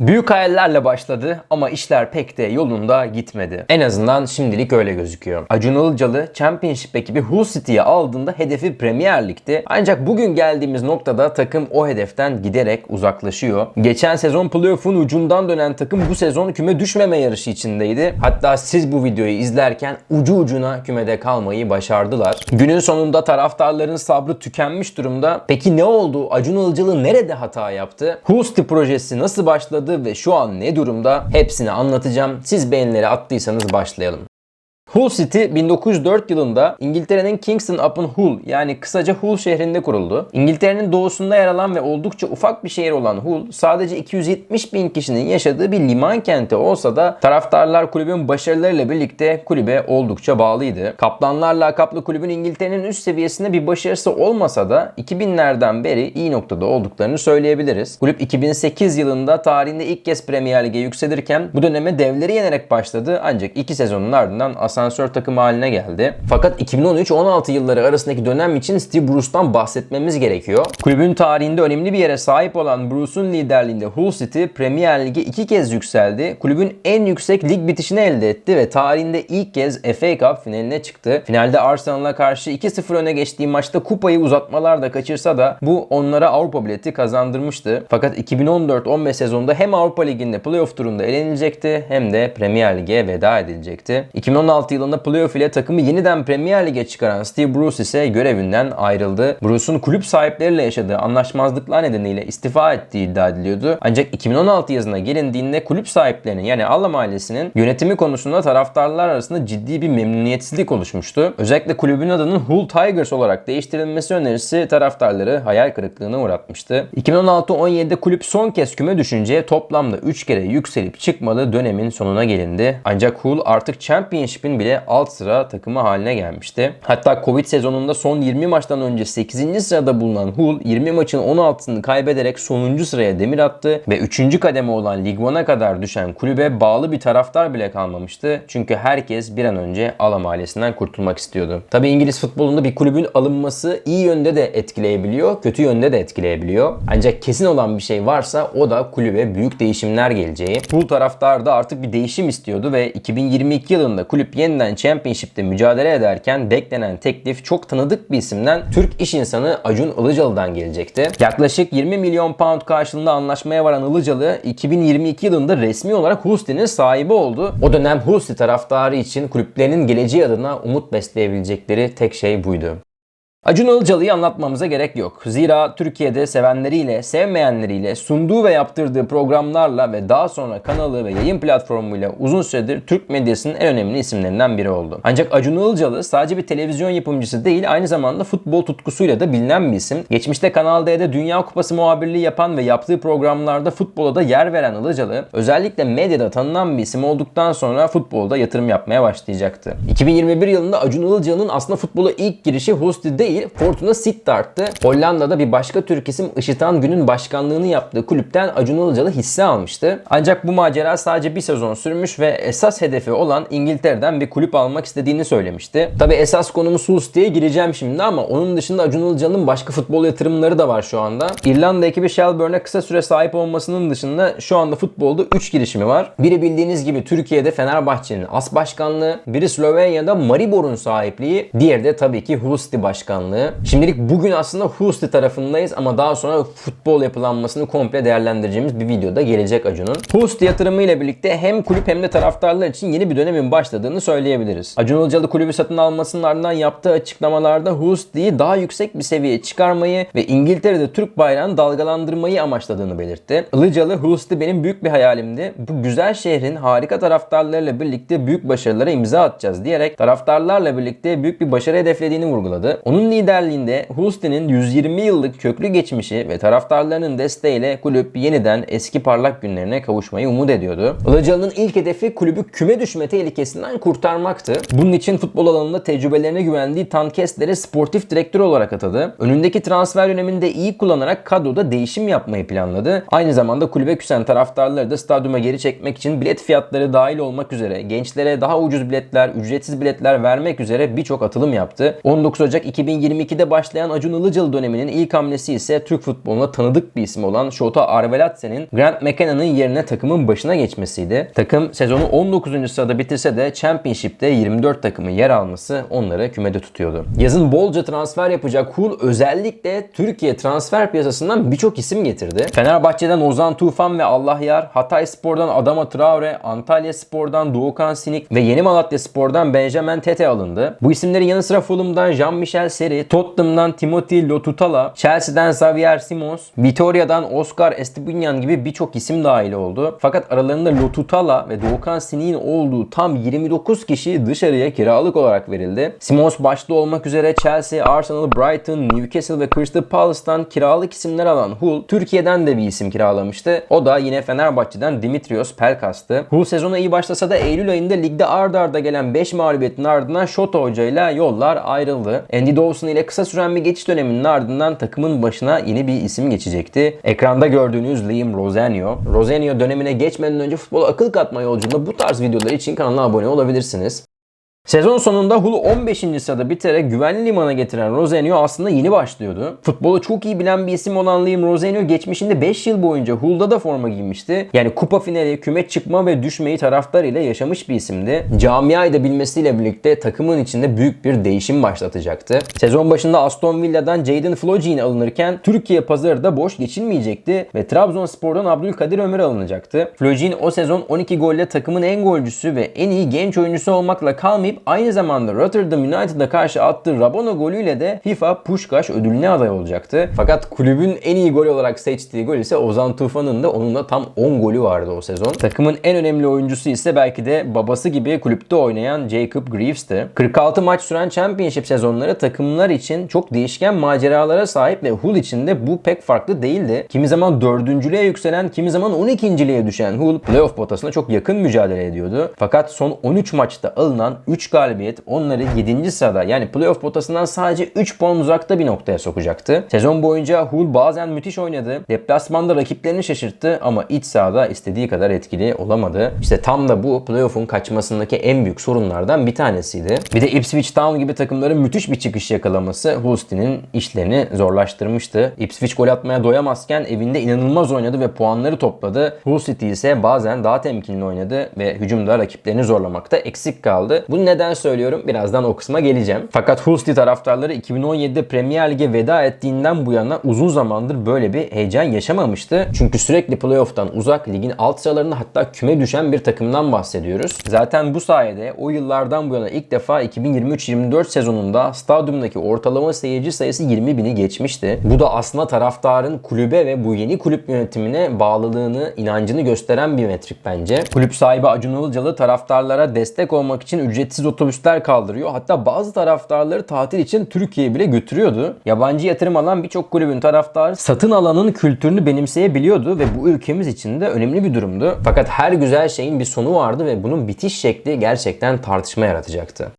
Büyük hayallerle başladı ama işler pek de yolunda gitmedi. En azından şimdilik öyle gözüküyor. Acun Ilıcalı Championship ekibi Hull City'ye aldığında hedefi Premier Lig'ti. Ancak bugün geldiğimiz noktada takım o hedeften giderek uzaklaşıyor. Geçen sezon playoff'un ucundan dönen takım bu sezon küme düşmeme yarışı içindeydi. Hatta siz bu videoyu izlerken ucu ucuna kümede kalmayı başardılar. Günün sonunda taraftarların sabrı tükenmiş durumda. Peki ne oldu? Acun Ilıcalı nerede hata yaptı? Hull City projesi nasıl başladı ve şu an ne durumda? Hepsini anlatacağım. Siz beğenileri attıysanız başlayalım. Hull City 1904 yılında İngiltere'nin Kingston upon Hull yani kısaca Hull şehrinde kuruldu. İngiltere'nin doğusunda yer alan ve oldukça ufak bir şehir olan Hull sadece 270 bin kişinin yaşadığı bir liman kenti olsa da taraftarlar kulübün başarılarıyla birlikte kulübe oldukça bağlıydı. Kaplanlar lakaplı kulübün İngiltere'nin üst seviyesinde bir başarısı olmasa da 2000'lerden beri iyi noktada olduklarını söyleyebiliriz. Kulüp 2008 yılında tarihinde ilk kez Premier Lig'e yükselirken bu döneme devleri yenerek başladı ancak iki sezonun ardından asansör takımı haline geldi. Fakat 2013-16 yılları arasındaki dönem için Steve Bruce'tan bahsetmemiz gerekiyor. Kulübün tarihinde önemli bir yere sahip olan Bruce'un liderliğinde Hull City Premier Lig'e iki kez yükseldi. Kulübün en yüksek lig bitişini elde etti ve tarihinde ilk kez FA Cup finaline çıktı. Finalde Arsenal'a karşı 2-0 öne geçtiği maçta kupayı uzatmalarda kaçırsa da bu onlara Avrupa bileti kazandırmıştı. Fakat 2014-15 sezonunda hem Avrupa Ligi'nde playoff turunda elenilecekti hem de Premier Lig'e veda edilecekti. 2016 yılında playoff ile takımı yeniden Premier Lig'e çıkaran Steve Bruce ise görevinden ayrıldı. Bruce'un kulüp sahipleriyle yaşadığı anlaşmazlıklar nedeniyle istifa ettiği iddia ediliyordu. Ancak 2016 yazına gelindiğinde kulüp sahiplerinin yani Allam ailesinin yönetimi konusunda taraftarlar arasında ciddi bir memnuniyetsizlik oluşmuştu. Özellikle kulübün adının Hull Tigers olarak değiştirilmesi önerisi taraftarları hayal kırıklığına uğratmıştı. 2016-17'de kulüp son kez küme düşünce toplamda 3 kere yükselip çıkmalı dönemin sonuna gelindi. Ancak Hull artık Championship'in bile alt sıra takımı haline gelmişti. Hatta Covid sezonunda son 20 maçtan önce 8. sırada bulunan Hull 20 maçın 16'sını kaybederek sonuncu sıraya demir attı ve 3. kademe olan Lig 1'a kadar düşen kulübe bağlı bir taraftar bile kalmamıştı. Çünkü herkes bir an önce Alam ailesinden kurtulmak istiyordu. Tabi İngiliz futbolunda bir kulübün alınması iyi yönde de etkileyebiliyor, kötü yönde de etkileyebiliyor. Ancak kesin olan bir şey varsa o da kulübe büyük değişimler geleceği. Hull taraftar da artık bir değişim istiyordu ve 2022 yılında kulüp yeniden Championship'te mücadele ederken beklenen teklif çok tanıdık bir isimden Türk iş insanı Acun Ilıcalı'dan gelecekti. Yaklaşık 20 milyon pound karşılığında anlaşmaya varan Ilıcalı 2022 yılında resmi olarak City'nin sahibi oldu. O dönem City taraftarı için kulüplerinin geleceği adına umut besleyebilecekleri tek şey buydu. Acun Ilıcalı'yı anlatmamıza gerek yok. Zira Türkiye'de sevenleriyle, sevmeyenleriyle, sunduğu ve yaptırdığı programlarla ve daha sonra kanalı ve yayın platformuyla uzun süredir Türk medyasının en önemli isimlerinden biri oldu. Ancak Acun Ilıcalı sadece bir televizyon yapımcısı değil, aynı zamanda futbol tutkusuyla da bilinen bir isim. Geçmişte Kanal D'de Dünya Kupası muhabirliği yapan ve yaptığı programlarda futbola da yer veren Ilıcalı, özellikle medyada tanınan bir isim olduktan sonra futbolda yatırım yapmaya başlayacaktı. 2021 yılında Acun Ilıcalı'nın aslında futbola ilk girişi Hosti değil, Fortuna Sittard'tı. Hollanda'da bir başka Türk isim Işıtan Gün'ün başkanlığını yaptığı kulüpten Acun Ilıcalı hisse almıştı. Ancak bu macera sadece bir sezon sürmüş ve esas hedefi olan İngiltere'den bir kulüp almak istediğini söylemişti. Tabi esas konumuz Sus diye gireceğim şimdi ama onun dışında Acun Ilıcalı'nın başka futbol yatırımları da var şu anda. İrlanda ekibi Shelbourne'e kısa süre sahip olmasının dışında şu anda futbolda 3 girişimi var. Biri bildiğiniz gibi Türkiye'de Fenerbahçe'nin as başkanlığı, biri Slovenya'da Maribor'un sahipliği, diğeri de tabii ki Hull City başkanlığı. Şimdilik bugün aslında City tarafındayız ama daha sonra futbol yapılanmasını komple değerlendireceğimiz bir videoda gelecek Acun'un. City yatırımı ile birlikte hem kulüp hem de taraftarlar için yeni bir dönemin başladığını söyleyebiliriz. Acun Ilıcalı kulübü satın almasının ardından yaptığı açıklamalarda Hull City'yi daha yüksek bir seviyeye çıkarmayı ve İngiltere'de Türk bayrağını dalgalandırmayı amaçladığını belirtti. Ilıcalı City benim büyük bir hayalimdi. Bu güzel şehrin harika taraftarlarıyla birlikte büyük başarılara imza atacağız diyerek taraftarlarla birlikte büyük bir başarı hedeflediğini vurguladı. Onun liderliğinde City'nin 120 yıllık köklü geçmişi ve taraftarlarının desteğiyle kulüp yeniden eski parlak günlerine kavuşmayı umut ediyordu. Ilıcalı'nın ilk hedefi kulübü küme düşme tehlikesinden kurtarmaktı. Bunun için futbol alanında tecrübelerine güvendiği Tan Kessler'e sportif direktör olarak atadı. Önündeki transfer döneminde iyi kullanarak kadroda değişim yapmayı planladı. Aynı zamanda kulübe küsen taraftarları da stadyuma geri çekmek için bilet fiyatları dahil olmak üzere gençlere daha ucuz biletler, ücretsiz biletler vermek üzere birçok atılım yaptı. 19 Ocak 2020 2022'de başlayan Acun Ilıcalı döneminin ilk hamlesi ise Türk futboluna tanıdık bir isim olan Şota Arveladze'nin Grant McKenna'nın yerine takımın başına geçmesiydi. Takım sezonu 19. sırada bitirse de Championship'te 24 takımın yer alması onları kümede tutuyordu. Yazın bolca transfer yapacak Hull özellikle Türkiye transfer piyasasından birçok isim getirdi. Fenerbahçe'den Ozan Tufan ve Allah Yar, Hatay Spor'dan Adama Traore, Antalya Spor'dan Doğukan Sinik ve Yeni Malatya Spor'dan Benjamin Tete alındı. Bu isimlerin yanı sıra Fulham'dan Jean-Michel Seri, Tottenham'dan Timothy Lotutala, Chelsea'den Xavier Simons, Vitoria'dan Oscar Estepinian gibi birçok isim dahil oldu. Fakat aralarında Lotutala ve Doğukan Sinik'in olduğu tam 29 kişi dışarıya kiralık olarak verildi. Simons başta olmak üzere Chelsea, Arsenal, Brighton, Newcastle ve Crystal Palace'tan kiralık isimler alan Hull, Türkiye'den de bir isim kiralamıştı. O da yine Fenerbahçe'den Dimitrios Pelkas'tı. Hull sezona iyi başlasa da Eylül ayında ligde ard arda gelen 5 mağlubiyetin ardından Şota Hoca ile yollar ayrıldı. Andy Dawson ile kısa süren bir geçiş döneminin ardından takımın başına yeni bir isim geçecekti. Ekranda gördüğünüz Liam Rosenio. Rosenio dönemine geçmeden önce futbola akıl katma yolculuğunda bu tarz videolar için kanala abone olabilirsiniz. Sezon sonunda Hull 15. sırada biterek güvenli limana getiren Rosenio aslında yeni başlıyordu. Futbolu çok iyi bilen bir isim olan Liam Rosenio geçmişinde 5 yıl boyunca Hull'da da forma giymişti. Yani kupa finali, küme çıkma ve düşmeyi taraftar ile yaşamış bir isimdi. Camiayı da bilmesiyle birlikte takımın içinde büyük bir değişim başlatacaktı. Sezon başında Aston Villa'dan Jadon Flojin alınırken Türkiye pazarı da boş geçilmeyecekti ve Trabzonspor'dan Abdülkadir Ömür alınacaktı. Flojin o sezon 12 golle takımın en golcüsü ve en iyi genç oyuncusu olmakla kalmayıp aynı zamanda Rotterdam United'a karşı attığı Rabona golüyle de FIFA Pushkaş ödülüne aday olacaktı. Fakat kulübün en iyi gol olarak seçtiği gol ise Ozan Tufan'ın da onunla tam 10 golü vardı o sezon. Takımın en önemli oyuncusu ise belki de babası gibi kulüpte oynayan Jacob Greaves'ti. 46 maç süren Championship sezonları takımlar için çok değişken maceralara sahip ve Hull için de bu pek farklı değildi. Kimi zaman dördüncülüğe yükselen, kimi zaman 12.liğe düşen Hull playoff potasına çok yakın mücadele ediyordu. Fakat son 13 maçta alınan 3 galibiyet onları 7. sırada yani playoff potasından sadece 3 puan uzakta bir noktaya sokacaktı. Sezon boyunca Hull bazen müthiş oynadı. Deplasmanda rakiplerini şaşırttı ama iç sahada istediği kadar etkili olamadı. İşte tam da bu playoff'un kaçmasındaki en büyük sorunlardan bir tanesiydi. Bir de Ipswich Town gibi takımların müthiş bir çıkış yakalaması Hull City'nin işlerini zorlaştırmıştı. Ipswich gol atmaya doyamazken evinde inanılmaz oynadı ve puanları topladı. Hull City ise bazen daha temkinli oynadı ve hücumda rakiplerini zorlamakta eksik kaldı. Bu neden söylüyorum? Birazdan o kısma geleceğim. Fakat Hull City taraftarları 2017'de Premier Lig'e veda ettiğinden bu yana uzun zamandır böyle bir heyecan yaşamamıştı. Çünkü sürekli playoff'tan uzak ligin alt sıralarında hatta küme düşen bir takımdan bahsediyoruz. Zaten bu sayede o yıllardan bu yana ilk defa 2023-24 sezonunda stadyumdaki ortalama seyirci sayısı 20 bini geçmişti. Bu da aslında taraftarın kulübe ve bu yeni kulüp yönetimine bağlılığını, inancını gösteren bir metrik bence. Kulüp sahibi Acun Ilıcalı taraftarlara destek olmak için ücretsiz otobüsler kaldırıyor. Hatta bazı taraftarları tatil için Türkiye'ye bile götürüyordu. Yabancı yatırım alan birçok kulübün taraftarı satın alanın kültürünü benimseyebiliyordu ve bu ülkemiz için de önemli bir durumdu. Fakat her güzel şeyin bir sonu vardı ve bunun bitiş şekli gerçekten tartışma yaratacaktı.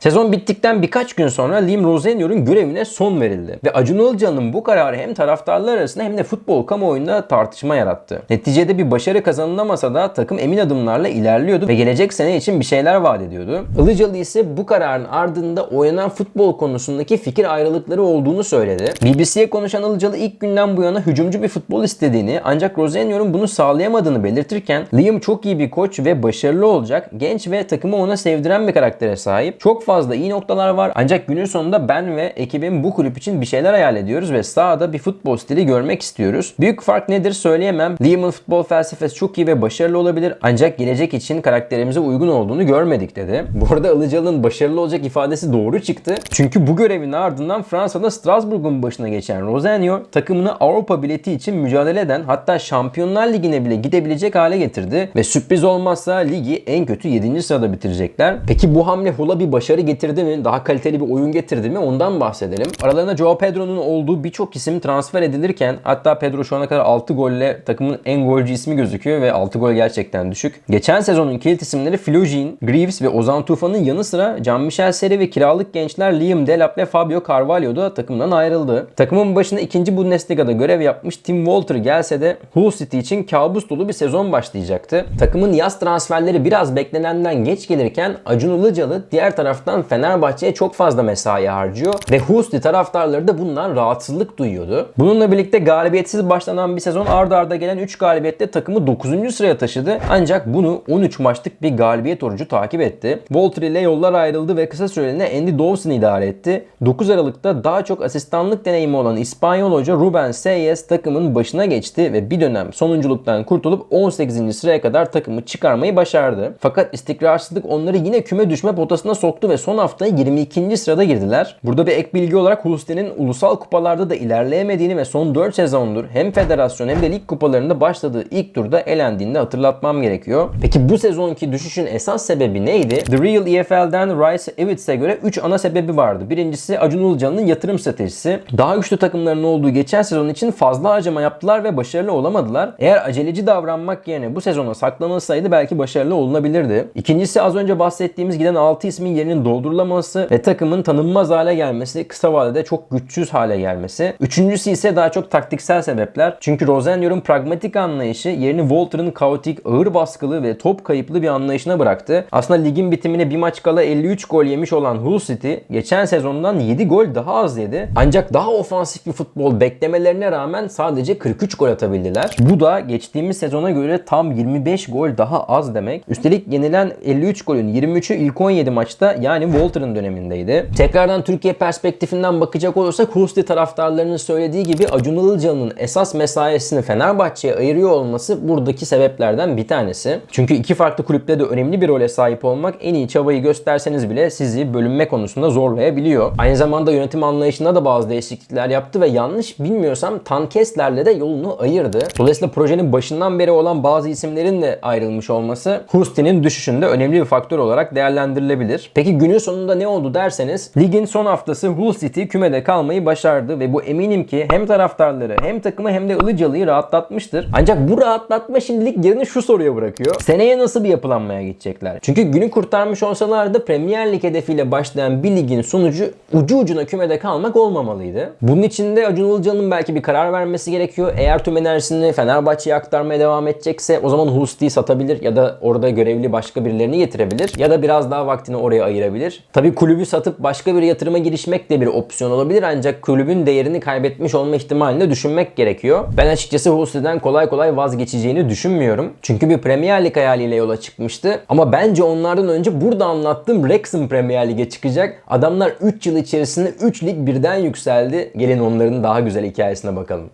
Sezon bittikten birkaç gün sonra Liam Rosenio'nun görevine son verildi. Ve Acun Ilıcalı'nın bu kararı hem taraftarlar arasında hem de futbol kamuoyunda tartışma yarattı. Neticede bir başarı kazanılamasa da takım emin adımlarla ilerliyordu ve gelecek sene için bir şeyler vaat ediyordu. Ilıcalı ise bu kararın ardında oynanan futbol konusundaki fikir ayrılıkları olduğunu söyledi. BBC'ye konuşan Ilıcalı ilk günden bu yana hücumcu bir futbol istediğini ancak Rosenio'nun bunu sağlayamadığını belirtirken Liam çok iyi bir koç ve başarılı olacak, genç ve takımı ona sevdiren bir karaktere sahip. Çok fazla iyi noktalar var. Ancak günün sonunda ben ve ekibim bu kulüp için bir şeyler hayal ediyoruz ve sahada bir futbol stili görmek istiyoruz. Büyük fark nedir söyleyemem. Liam'ın futbol felsefesi çok iyi ve başarılı olabilir. Ancak gelecek için karakterimize uygun olduğunu görmedik dedi. Bu arada Ilıcalı'nın başarılı olacak ifadesi doğru çıktı. Çünkü bu görevin ardından Fransa'da Strasbourg'un başına geçen Rosenio takımını Avrupa bileti için mücadele eden hatta Şampiyonlar Ligi'ne bile gidebilecek hale getirdi ve sürpriz olmazsa ligi en kötü 7. sırada bitirecekler. Peki bu hamle Hull'a bir başarı getirdi mi? Daha kaliteli bir oyun getirdi mi? Ondan bahsedelim. Aralarında Joao Pedro'nun olduğu birçok isim transfer edilirken hatta Pedro şu ana kadar 6 golle takımın en golcü ismi gözüküyor ve 6 gol gerçekten düşük. Geçen sezonun kilit isimleri Flojin, Greaves ve Ozan Tufan'ın yanı sıra Jean-Michel Seri ve kiralık gençler Liam Delap ve Fabio Carvalho da takımdan ayrıldı. Takımın başında 2. Bundesliga'da görev yapmış Tim Walter gelse de Hull City için kabus dolu bir sezon başlayacaktı. Takımın yaz transferleri biraz beklenenden geç gelirken Acun Ilıcalı diğer tarafta taraftan Fenerbahçe'ye çok fazla mesai harcıyor ve Hull City taraftarları da bundan rahatsızlık duyuyordu. Bununla birlikte galibiyetsiz başlanan bir sezon arda arda gelen 3 galibiyette takımı 9. sıraya taşıdı. Ancak bunu 13 maçlık bir galibiyet orucu takip etti. Walter ile yollar ayrıldı ve kısa süreliğine Andy Dawson idare etti. 9 Aralık'ta daha çok asistanlık deneyimi olan İspanyol hoca Ruben Seyes takımın başına geçti ve bir dönem sonunculuktan kurtulup 18. sıraya kadar takımı çıkarmayı başardı. Fakat istikrarsızlık onları yine küme düşme potasına soktu ve son haftaya 22. sırada girdiler. Burada bir ek bilgi olarak Hull City'nin ulusal kupalarda da ilerleyemediğini ve son 4 sezondur hem federasyon hem de lig kupalarında başladığı ilk turda elendiğini de hatırlatmam gerekiyor. Peki bu sezonki düşüşün esas sebebi neydi? The Real EFL'den Rice Evitz'e göre 3 ana sebebi vardı. Birincisi Acun Ilıcalı'nın yatırım stratejisi. Daha güçlü takımların olduğu geçen sezon için fazla harcama yaptılar ve başarılı olamadılar. Eğer aceleci davranmak yerine bu sezona saklanılsaydı belki başarılı olunabilirdi. İkincisi az önce bahsettiğimiz giden 6 ismin yerinin doldurulaması ve takımın tanınmaz hale gelmesi, kısa vadede çok güçsüz hale gelmesi. Üçüncüsü ise daha çok taktiksel sebepler. Çünkü Rosenyor'un pragmatik anlayışı yerini Walter'ın kaotik, ağır baskılı ve top kayıplı bir anlayışına bıraktı. Aslında ligin bitimine bir maç kala 53 gol yemiş olan Hull City geçen sezondan 7 gol daha az yedi. Ancak daha ofansif bir futbol beklemelerine rağmen sadece 43 gol atabildiler. Bu da geçtiğimiz sezona göre tam 25 gol daha az demek. Üstelik yenilen 53 golün 23'ü ilk 17 maçta yani Walter'ın dönemindeydi. Tekrardan Türkiye perspektifinden bakacak olursak Hull City taraftarlarının söylediği gibi Acun Ilıcalı'nın esas mesaisini Fenerbahçe'ye ayırıyor olması buradaki sebeplerden bir tanesi. Çünkü iki farklı kulüpte de önemli bir role sahip olmak en iyi çabayı gösterseniz bile sizi bölünme konusunda zorlayabiliyor. Aynı zamanda yönetim anlayışında da bazı değişiklikler yaptı ve yanlış bilmiyorsam Tan Kessler'le de yolunu ayırdı. Dolayısıyla projenin başından beri olan bazı isimlerin de ayrılmış olması Husti'nin düşüşünde önemli bir faktör olarak değerlendirilebilir. Peki günün sonunda ne oldu derseniz ligin son haftası Hull City kümede kalmayı başardı ve bu eminim ki hem taraftarları hem takımı hem de Ilıcalı'yı rahatlatmıştır. Ancak bu rahatlatma şimdilik yerini şu soruya bırakıyor. Seneye nasıl bir yapılanmaya gidecekler? Çünkü günü kurtarmış olsalardı Premier Lig hedefiyle başlayan bir ligin sonucu ucu ucuna kümede kalmak olmamalıydı. Bunun için de Acun Ilıcalı'nın belki bir karar vermesi gerekiyor. Eğer tüm enerjisini Fenerbahçe'ye aktarmaya devam edecekse o zaman Hull City'yi satabilir ya da orada görevli başka birilerini getirebilir ya da biraz daha vaktini oraya ayırabilir. Tabii kulübü satıp başka bir yatırıma girişmek de bir opsiyon olabilir ancak kulübün değerini kaybetmiş olma ihtimalini düşünmek gerekiyor. Ben açıkçası Hull City'den kolay kolay vazgeçeceğini düşünmüyorum. Çünkü bir Premier Lig hayaliyle yola çıkmıştı. Ama bence onlardan önce burada anlattığım Wrexham Premier Lig'e çıkacak. Adamlar 3 yıl içerisinde 3 lig birden yükseldi. Gelin onların daha güzel hikayesine bakalım.